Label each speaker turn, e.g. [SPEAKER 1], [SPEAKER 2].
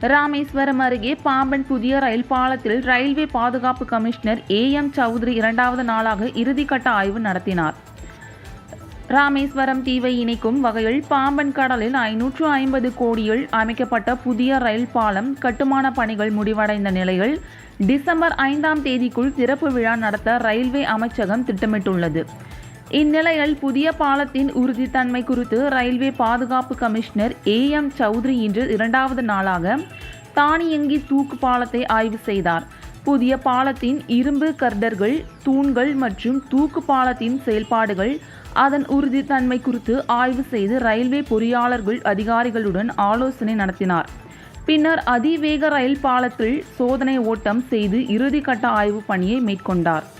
[SPEAKER 1] ராமேஸ்வரம் அருகே பாம்பன் புதிய ரயில் பாலத்தில் ரயில்வே பாதுகாப்பு கமிஷனர் ஏ எம் சௌத்ரி இரண்டாவது நாளாக இறுதிக்கட்ட ஆய்வு நடத்தினார். ராமேஸ்வரம் தீவை இணைக்கும் வகையில் பாம்பன் கடலில் ஐநூற்று ஐம்பது கோடியில் அமைக்கப்பட்ட புதிய ரயில் பாலம் கட்டுமான பணிகள் முடிவடைந்த நிலையில் டிசம்பர் ஐந்தாம் தேதிக்குள் திறப்பு விழா நடத்த ரயில்வே அமைச்சகம் திட்டமிட்டுள்ளது. இந்நிலையில் புதிய பாலத்தின் உறுதித்தன்மை குறித்து ரயில்வே பாதுகாப்பு கமிஷனர் ஏ எம் சௌத்ரி இன்று இரண்டாவது நாளாக தானியங்கி தூக்கு பாலத்தை ஆய்வு செய்தார். புதிய பாலத்தின் இரும்பு கர்டர்கள் தூண்கள் மற்றும் தூக்கு பாலத்தின் செயல்பாடுகள் அதன் உறுதித்தன்மை குறித்து ஆய்வு செய்து ரயில்வே பொறியாளர்கள் அதிகாரிகளுடன் ஆலோசனை நடத்தினார். பின்னர் அதிவேக ரயில் பாலத்தில் சோதனை ஓட்டம் செய்து இறுதிக்கட்ட ஆய்வு பணியை மேற்கொண்டார்.